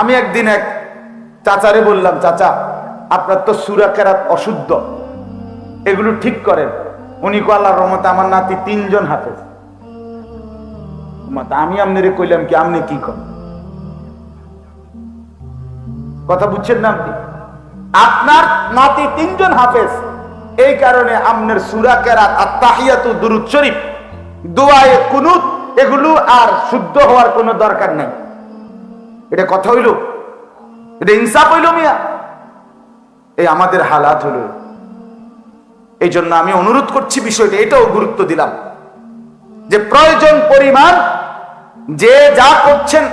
আমি একদিন এক চাচারে বললাম, চাচা, আপনার তো সুরা কেরাত অশুদ্ধ। এগুলো ঠিক করেন। উনি কো আল্লাহর রহমতে আমার নাতি তিনজন মাতা আমি আপনারে কইলাম কি আপনি কি করেন কথা বুঝছেন না আপনি? আপনার নাতি তিনজন হাফেজ। এই কারণে আপনার সুরা কেরাত আর তাহিয়াতু দুরুদ শরীফ, দোয়ায়ে কুনুত, এগুলো আর শুদ্ধ হওয়ার কোনো দরকার নাই। এটা কথা হইল? এটা ইনসাফ হইল মিয়া। এই আমাদের হালাত হলো এই জন্য আমি অনুরোধ করছি বিষয়টা, এটাও গুরুত্ব দিলাম। যে প্রয়োজন, পরিমাণ, যে যা করছেন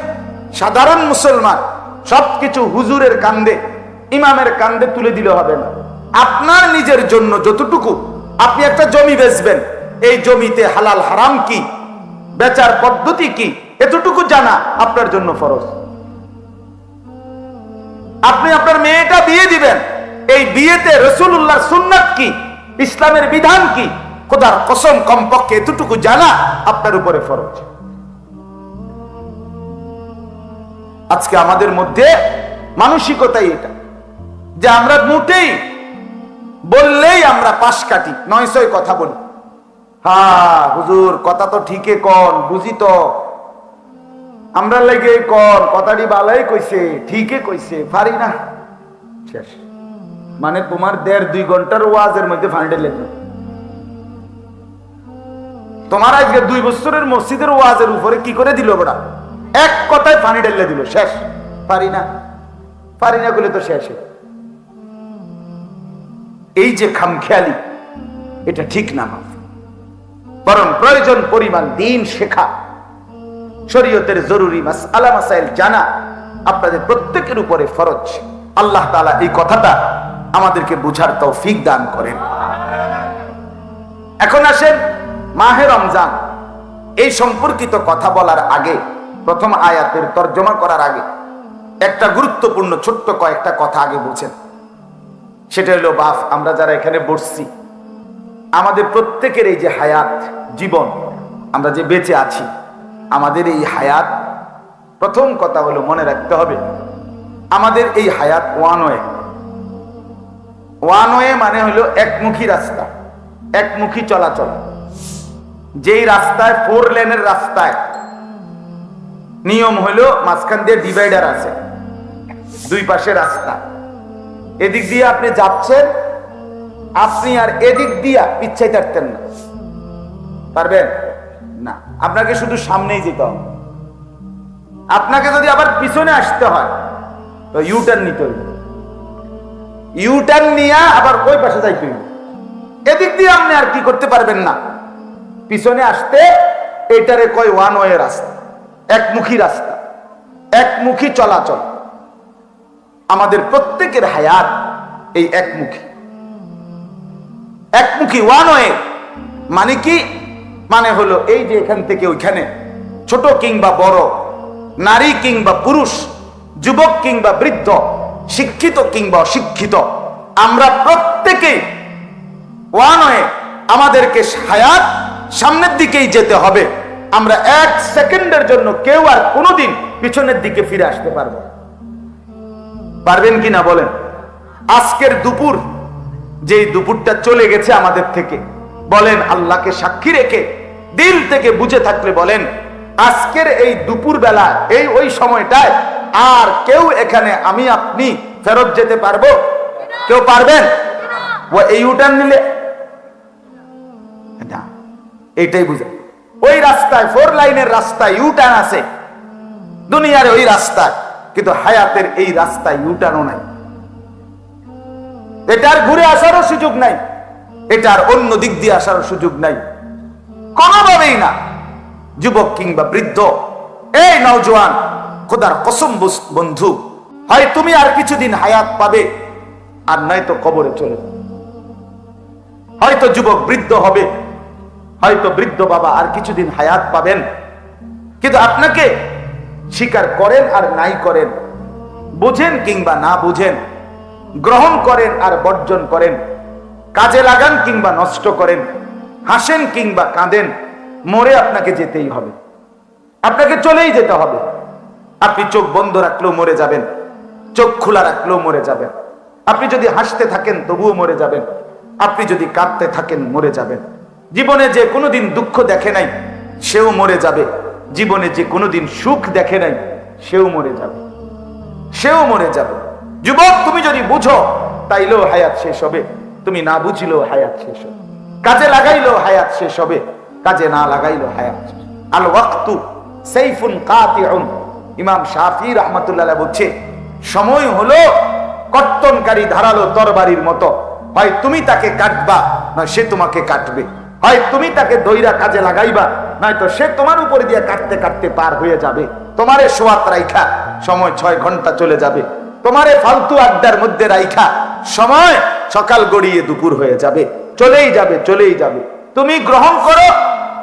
সাধারণ মুসলমান, সবকিছু হুজুরের কান্দে, ইমামের কান্দে তুলে দিলে হবে না। আপনার নিজের জন্য যতটুকু, আপনি একটা জমি বেচবেন, এই জমিতে হালাল হারাম কি? বেচার পদ্ধতি কি? এতটুকু জানা আপনার জন্য ফরজ। আপনি আপনার মেয়েটা বিয়ে দিবেন। এই বিয়েতে রসুল্লাহ সুন্নাত কি? ইসলামের বিধান কি? খোদার কসম, কমপক্ষে এতটুকু জানা আপনার উপরে ফরজ। আজকে আমাদের মধ্যে মানসিকতাই এটা, যে আমরা মোটেই বললেই আমরা পাশ কাটি, নয় কথা বলি। হা, হুজুর, কথা তো ঠিকই কন, বুঝি তো। আমরা লেগে কন কথাটি বালাই কইছে, ঠিকই কইছে, পারি না। শেষ। মানে তোমার দেড় দুই ঘণ্টার ওয়াজের মধ্যে ফান্ডে লেগে। তোমার আজকে দুই বছরের মসজিদের ওয়াজের উপরে কি করে দিল ওরা এক কথায় পানি ঢেলে দিল, শেষ। পারি না। পারি না বলে তো শেষ এই যে খামখেয়ালি, এটা ঠিক না। বরং প্রয়োজন, পরিমাণ, দিন শেখা। শরীয়তের জরুরি মাস আলা মাসাইল জানা আপনাদের প্রত্যেকের উপরে ফরজ। আল্লাহ তাআলা এই কথাটা আমাদেরকে বুঝার তৌফিক দান করেন। এখন আসেন মাহে রমজান। এই সম্পর্কিত কথা বলার আগে, প্রথম আয়াতের তর্জমা করার আগে, একটা গুরুত্বপূর্ণ ছোট্ট কয়েকটা কথা আগে বলছেন সেটা হলো বাফ আমরা যারা এখানে বসছি, আমাদের প্রত্যেকের এই যে হায়াত, জীবন, আমরা যে বেঁচে আছি আমাদের এই হায়াত, প্রথম কথা হলো মনে রাখতে হবে, আমাদের এই হায়াত ওয়ান ওয়ে ওয়ান ওয়ে মানে হলো একমুখী রাস্তা, একমুখী চলাচল। যেই রাস্তায়, ফোর লেনের রাস্তায় নিয়ম হলো মাঝখান দিয়ে ডিভাইডার আছে, দুই পাশে রাস্তা। এদিক দিয়ে আপনি যাচ্ছেন, আপনি আর এদিক দিয়া পিচ্ছাই থাকতেন না। পারবেন? না, আপনাকে শুধু সামনেই যেতে হবে। আপনাকে যদি আবার পিছনে আসতে হয়, তো ইউটার্ন নিতে হইবে। ইউটার্ন নিয়ে আবার ওই পাশে যাইতে হইবে। এদিক দিয়ে আপনি আর কি করতে পারবেন না। পিছনে আসতে, এটারে কয় ওয়ান ওয়ে রাস্তা, একমুখী রাস্তা, একমুখী চলাচল। আমাদের প্রত্যেকের হায়াত এই একমুখী। একমুখী ওয়ান ওয়ে মানে কি মানে হলো এই যে এখান থেকে ওইখানে ছোট কিংবা বড়, নারী কিংবা পুরুষ, যুবক কিংবা বৃদ্ধ, শিক্ষিত কিংবা অশিক্ষিত, আমরা প্রত্যেকেই ওয়ান ওয়ে আমাদেরকে হায়াত সামনের দিকেই যেতে হবে আমরা এক সেকেন্ডের জন্য কেউ আর কোনোদিন পিছনের দিকে ফিরে আসতে পারব না। পারবেন কিনা বলেন আজকের দুপুর, যেই দুপুরটা চলে গেছে আমাদের থেকে বলেন, আল্লাহকে সাক্ষী রেখে দিল থেকে বুঝে থাকলে বলেন, আজকের এই দুপুর বেলা এই ওই সময়টায় আর কেউ এখানে আমি, আপনি ফেরত যেতে পারব? কেউ পারবেন? ও এই উঠান নিলে না, এইটাই বুঝে ওই রাস্তায় ফোর লাইনের রাস্তায় ইউটার্ন আছে। দুনিয়ার ওই রাস্তায়, কিন্তু হায়াতের এই রাস্তায় ইউটার্নও নাই। এটার ঘুরে আসারও সুযোগ নাই। এটার অন্য দিক দিয়ে আসার সুযোগ নাই। কোনোভাবেই না। যুবক কিংবা বৃদ্ধ, এই নওজোয়ান, খোদার কসম বন্ধু, হয় তুমি আর কিছুদিন হায়াত পাবে, আর নয়তো কবরে চলে হয়তো যুবক বৃদ্ধ হবে, হয়তো বৃদ্ধ বাবা আর কিছুদিন হায়াত পাবেন, কিন্তু আপনাকে স্বীকার করেন আর নাই করেন, বুঝেন কিংবা না বুঝেন, গ্রহণ করেন আর বর্জন করেন কাজে লাগান কিংবা নষ্ট করেন, হাসেন কিংবা কাঁদেন, মরে আপনাকে যেতেই হবে। আপনাকে চলেই যেতে হবে। আপনি চোখ বন্ধ রাখলেও মরে যাবেন, চোখ খোলা রাখলেও মরে যাবেন। আপনি যদি হাসতে থাকেন, তবুও মরে যাবেন। আপনি যদি কাঁদতে থাকেন, মরে যাবেন। জীবনে যে কোনোদিন দুঃখ দেখে নাই, সেও মরে যাবে। জীবনে যে কোনোদিন সুখ দেখে নাই, সেও মরে যাবে। সেও মরে যাবে। যুবক, তুমি যদি বুঝো, তাইলেও হায়াত শেষ হবে। তুমি না বুঝিলেও হায়াত শেষ হবে। কাজে লাগাইলেও হায়াত শেষ হবে, কাজে না লাগাইলেও হায়াত আল ওয়াক্তু সাইফুন কাতিউন। ইমাম শাফি রহমাতুল্লাহ বলছে, সময় হলো কর্তনকারী ধারালো তরবারির মতো। হয় তুমি তাকে কাটবা, নয় সে তোমাকে কাটবে। হয় তুমি তাকে দইরা কাজে লাগাইবা নয়তো সে তোমার উপরে দিয়ে কাটতে কাটতে পার হয়ে যাবে। তোমারে সোয়াত রাইখা, সময় ছয় ঘণ্টা চলে যাবে। তোমারে ফালতু আড্ডার মধ্যে রাইখা, সময় সকাল গড়িয়ে দুপুর হয়ে যাবে। চলেই যাবে চলেই যাবে। তুমি গ্রহণ করো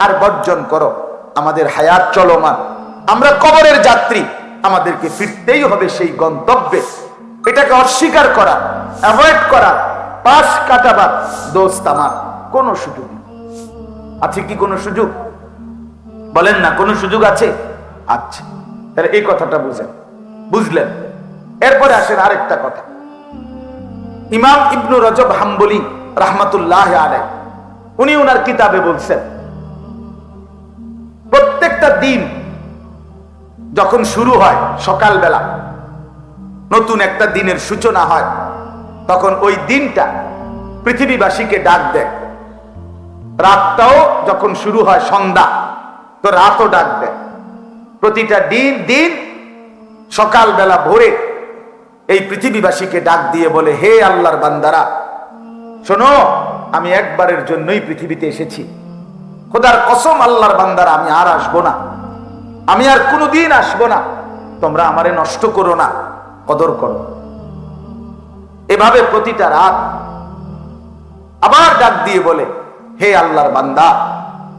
আর বর্জন করো। আমাদের হায়াত চলমান। আমরা কবরের যাত্রী। আমাদেরকে ফিরতেই হবে সেই গন্তব্যে। এটাকে অস্বীকার করা অ্যাভয়েড করা, পাশ কাটাবার দোস্ত আমার কোনো সুযোগ আছে কি কোনো সুযোগ? বলেন না, কোনো সুযোগ আছে? আচ্ছা তাহলে এই কথাটা বুঝেন। বুঝলেন? এরপরে আসেন আরেকটা কথা। ইমাম ইবনু রজব হাম্বলি রাহমাতুল্লাহ আলাই উনি ওনার কিতাবে বলছেন, প্রত্যেকটা দিন যখন শুরু হয় সকালবেলা, নতুন একটা দিনের সূচনা হয়, তখন ওই দিনটা পৃথিবীবাসীকে ডাক দেয়। রাতটাও যখন শুরু হয় সন্ধ্যা, তো রাতও ডাক দেয়। প্রতিটা দিন দিন সকালবেলা ভোরে এই পৃথিবীবাসীকে ডাক দিয়ে বলে, হে আল্লাহর বান্দারা, শোনো, আমি একবারের জন্যই পৃথিবীতে এসেছি। খোদার কসম, আল্লাহর বান্দারা, আমি আর আসব না। আমি আর কোনোদিন আসব না। তোমরা আমারে নষ্ট করো না, কদর করো। এভাবে প্রতিটা রাত আবার ডাক দিয়ে বলে, হে আল্লাহর বান্দা,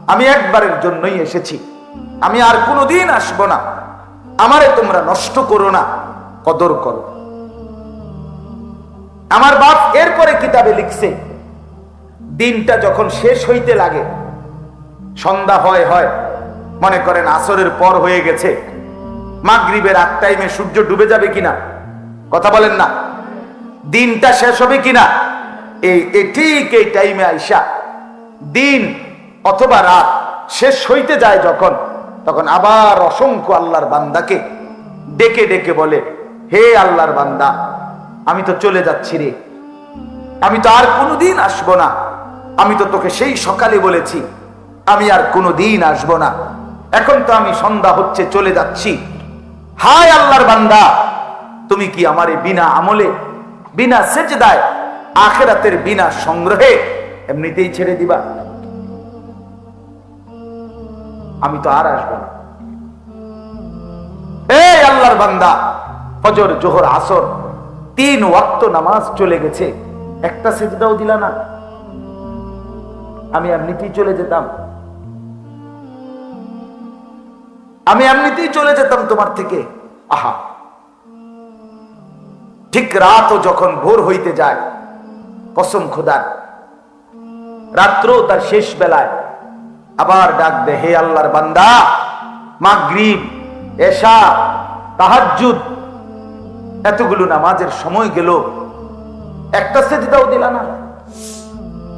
আমি একবারের জন্যই এসেছি। আমি আর কোনোদিন আসব না। আমারে তোমরা নষ্ট করো না, কদর করো। আমার বাপ এরপরে কিতাবে লিখছে, দিনটা যখন শেষ হইতে লাগে, সন্ধ্যা হয় হয়, মনে করেন আসরের পর হয়ে গেছে, মাগরিবের আগ টাইমে সূর্য ডুবে যাবে কিনা, কথা বলেন না, দিনটা শেষ হবে কিনা, এই ঠিক এই টাইমে আইসা, দিন অথবা রাত শেষ হইতে যায় যখন, তখন আবার অসংখ্য আল্লাহর বান্দাকে ডেকে ডেকে বলে, হে আল্লাহর বান্দা আমি তো চলে যাচ্ছি রে। আমি তো আর কোনোদিন আসব না। আমি তো তোকে সেই সকালে বলেছি, আমি আর কোনোদিন আসব না। এখন তো আমি সন্ধ্যা হচ্ছে, চলে যাচ্ছি। হায় আল্লাহর বান্দা, তুমি কি আমারে বিনা আমলে, বিনা সেজদায় আখেরাতের বিনা সংগ্রহে এমনিতেই ছেড়ে দিবা? আমি তো আর আসব না। এই আল্লাহর বান্দা, ফজর, জোহর, আসর তিন ওয়াক্ত নামাজ চলে গেছে। একটা সেজদাও দিলা না। আমি এমনিতেই চলে যেতাম। আমি এমনিতেই চলে যেতাম তোমার থেকে। আহা। ঠিক রাতও যখন ভোর হইতে যায়, কসম খোদার। রাত্র তার শেষ বেলায় আবার ডাক দে হে আল্লাহর বান্দা, মাগরিব, এশা, তাহাজ্জুদ এতগুলো নামাজের সময় গেল। একটা সেজদাও দিলা না।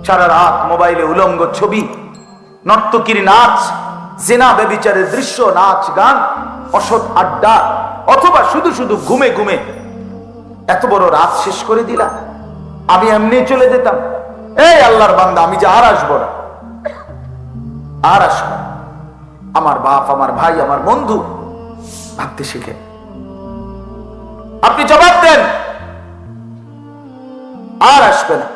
সারা রাত মোবাইলে উলঙ্গ ছবি, নর্তকীর নাচ, জেনা বেবিচারের দৃশ্য, নাচ, গান, অসৎ আড্ডা, অথবা শুধু শুধু ঘুমে ঘুমে। এত বড় রাত শেষ করে দিলা আমি এমনি চলে যেতাম। এই আল্লাহর বান্দা, আমি যে আর আসব না। আর আসব আমার বাপ, আমার ভাই, আমার বন্ধু ভাবতে শিখে। আপনি জবাব দেন। আর আসবে না।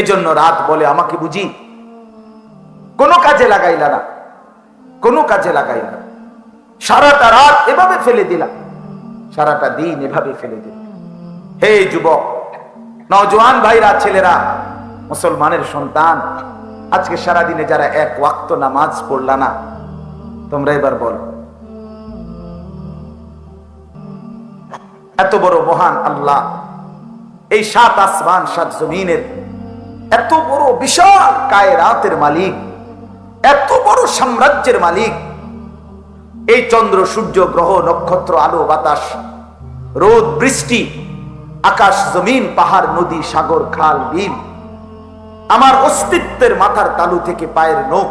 এজন্য রাত বলে আমাকে বুঝি। কোনো কাজে লাগাইলা না। কোনো কাজে লাগাইলা না। সারাটা রাত এভাবে ফেলে দিলাম সারাটা দিন এভাবে ফেলে দিল। হে যুবক নজওয়ান ভাইরা, ছেলেরা, মুসলমানের সন্তান, আজকে সারা দিনে যারা এক ওয়াক্ত নামাজ পড়লা না, তোমরা এবার বলো। এত বড় মহান আল্লাহ, এই সাত আসমান, সাত জমিনের এত বড় বিশাল কায়রাতের মালিক, এত বড় সাম্রাজ্যের মালিক। এই চন্দ্র, সূর্য, গ্রহ, নক্ষত্র, আলো, বাতাস, রোদ, বৃষ্টি, আকাশ, জমিন, পাহাড়, নদী, সাগর, খাল, বিল, আমার অস্তিত্বের মাথার তালু থেকে পায়ের নোখ,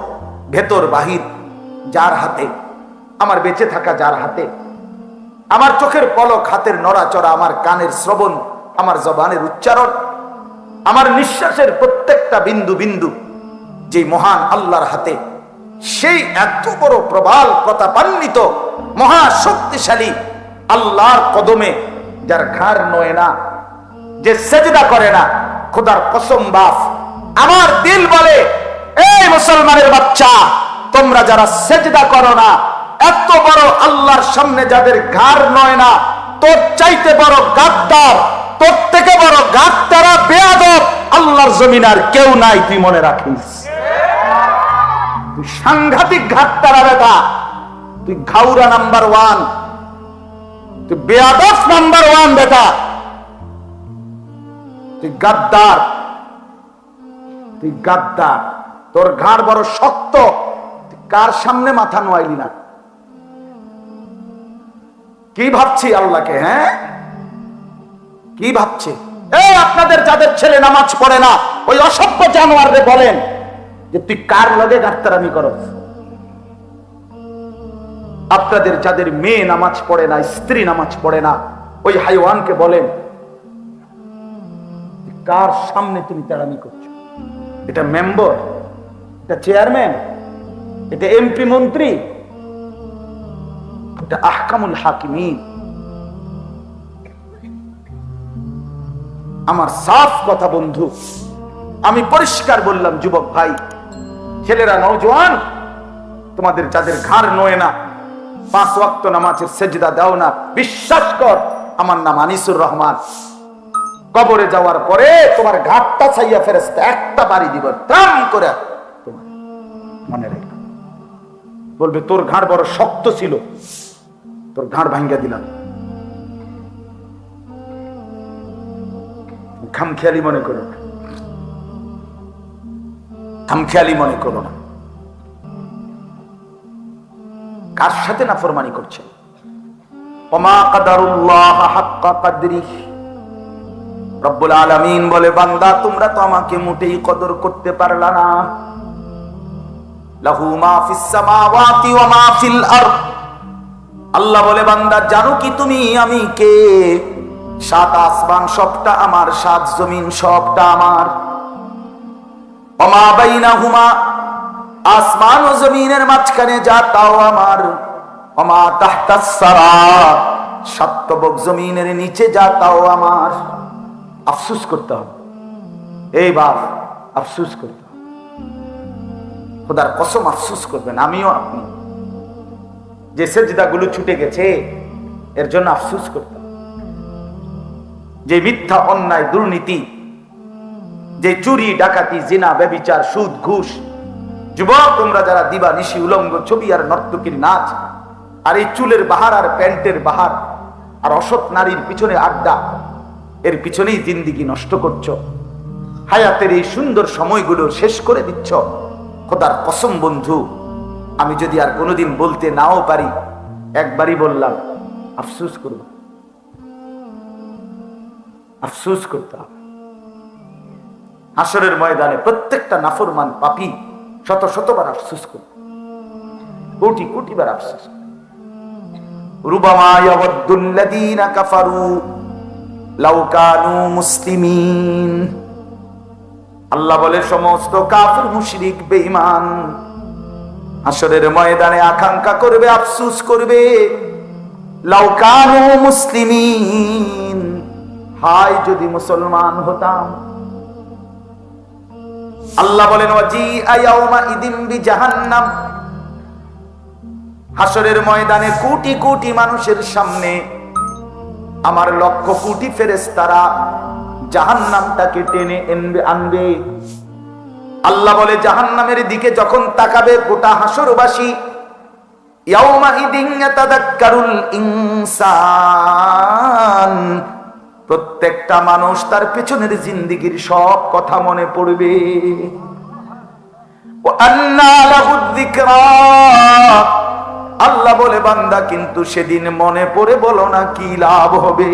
ভেতর বাহির, যার হাতে, আমার বেঁচে থাকা যার হাতে আমার চোখের পলক, হাতের নড়াচড়া, আমার কানের শ্রবণ, আমার জবানের উচ্চারণ, আমার নিঃশ্বাসের প্রত্যেকটা বিন্দু বিন্দু যে মহান আল্লাহর হাতে, সেই এত বড় প্রবাল প্রতাপান্বিত মহা শক্তিশালী আল্লাহর কদমে, যার ঘাড় নয় না, যে সেজদা করে না, খোদার কসম বাস আমার দিল বলে, এই মুসলমানের বাচ্চা, তোমরা যারা সেজদা করো না এত বড় আল্লাহর সামনে যাদের ঘাড় নয় না, তোর চাইতে বড় গাদ্দার, তোর থেকে বড় গাদ্দারা বেয়াদব, আল্লাহর জমিন আর কেউ নাই, তুই মনে রাখিস। সাংঘাতিক ঘাটতারা বেটা। তুই ঘাউরা নাম্বার ওয়ান। তুই নাম্বার ওয়ান বেটা। তুই গাদ্দার। তুই গাদ্দার। তোর ঘাড় বড় শক্ত। কার সামনে মাথা নোয়াইলি না? কি ভাবছি আল্লাহকে হ্যাঁ? কি ভাবছে? এই আপনাদের যাদের ছেলে নামাজ পড়ে না, ওই অসভ্য জানোয়ারে বলেন যে তুই কার লগে গাত্তারামি করো আপনাদের যাদের মেয়ে নামাজ পড়ে না, স্ত্রী নামাজ পড়ে না, ওই হাইওয়ানকে বলেন কার সামনে তুমি তেড়ামি করছ? এটা মেম্বার, এটা চেয়ারম্যান, এটা এমপি মন্ত্রী এটা আহকামুল হাকিমিন। আমার সাফ কথা বন্ধু, আমি পরিষ্কার বললাম, যুবক ভাই, ছেলেরা নৌজওয়ান তোমাদের যাদের ঘাড় নয় না, পাঁচ ওয়াক্ত নামাজের সেজদা দাও না, বিশ্বাস কর, আমার নাম আনিসুর রহমান। কবরে যাওয়ার পরে তোমার ঘাটটা ছাইয়া ফেরেস্তা একটা বাড়ি দিব দাম করে তোমার মনে রেখো। বলবে, তোর ঘাড় বড় শক্ত ছিল। তোর ঘাড় ভাঙ্গা দিলাম। খামখেয়ালি মনে করো। খামখেয়ালি মনে করো না। কার সাথে বলে, বান্দা, তোমরা তো আমাকে মোটেই কদর করতে পারলা না। লাহু মা ফিস সামাওয়াতি আল্লাহ বলে, বান্দা, জানো কি তুমি? আমি কে? সাত আসমান সবটা আমার, সাত জমিন সবটা আমার। অমা বাইনাহুমা, আসমান ও জমিনের মাঝখানে যা, তাও আমার। অমা তাহতাস সারা সাতবক জমিনের নিচে যা, তাও আমার। আফসুস করতে হবে। এই বাপ, আফসুস করতে হবে। খোদার কসম আফসুস করবেন, আমিও আপনি। যে সেজদাগুলো ছুটে গেছে, এর জন্য আফসুস করতে হবে। যে মিথ্যা, অন্যায়, দুর্নীতি, যে চুরি, ডাকাতি, জিনা, ব্যবিচার, সুদ, ঘুষ, যুবক, তোমরা যারা দিবা নিশি উলঙ্গ, ছবি আর নর্তকীর নাচ, আর এই চুলের বাহার আর প্যান্টের বাহার, আর অসৎ নারীর পিছনে আড্ডা, এর পিছনেই জিন্দিগি নষ্ট করছ। হায়াতের এই সুন্দর সময়গুলো শেষ করে দিচ্ছ। খোদার কসম, বন্ধু। আমি যদি আর কোনোদিন বলতে নাও পারি, একবারই বললাম, আফসুস করব আফসুস করতে হবে। হাসরের ময়দানে প্রত্যেকটা নাফরমান পাপি শত শতবার আফসুস করবে। কোটি কোটি বার আফসুস কাফারু আল্লাহ বলে, সমস্ত কাফির মুশরিক বেঈমান। হাসরের ময়দানে আকাঙ্ক্ষা করবে, আফসুস করবে। লাউ কানু মুসলিমিন। হায়, যদি মুসলমান হতাম। আল্লাহ বলেন ইদিম বি জাহান্নাম হাসরের ময়দানে কোটি কোটি মানুষের সামনে আমার লক্ষ কোটি ফেরেশতারা জাহান্নামটাকে টেনে এনবে, আনবে। আল্লাহ বলে, জাহান্নামের দিকে যখন তাকাবে গোটা হাসরবাসী প্রত্যেকটা মানুষ তার পেছনের জিন্দিগির সব কথা মনে পড়বে। আল্লাহ বলে, বান্দা, কিন্তু সেদিন মনে পড়ে বলো না কি লাভ হবে।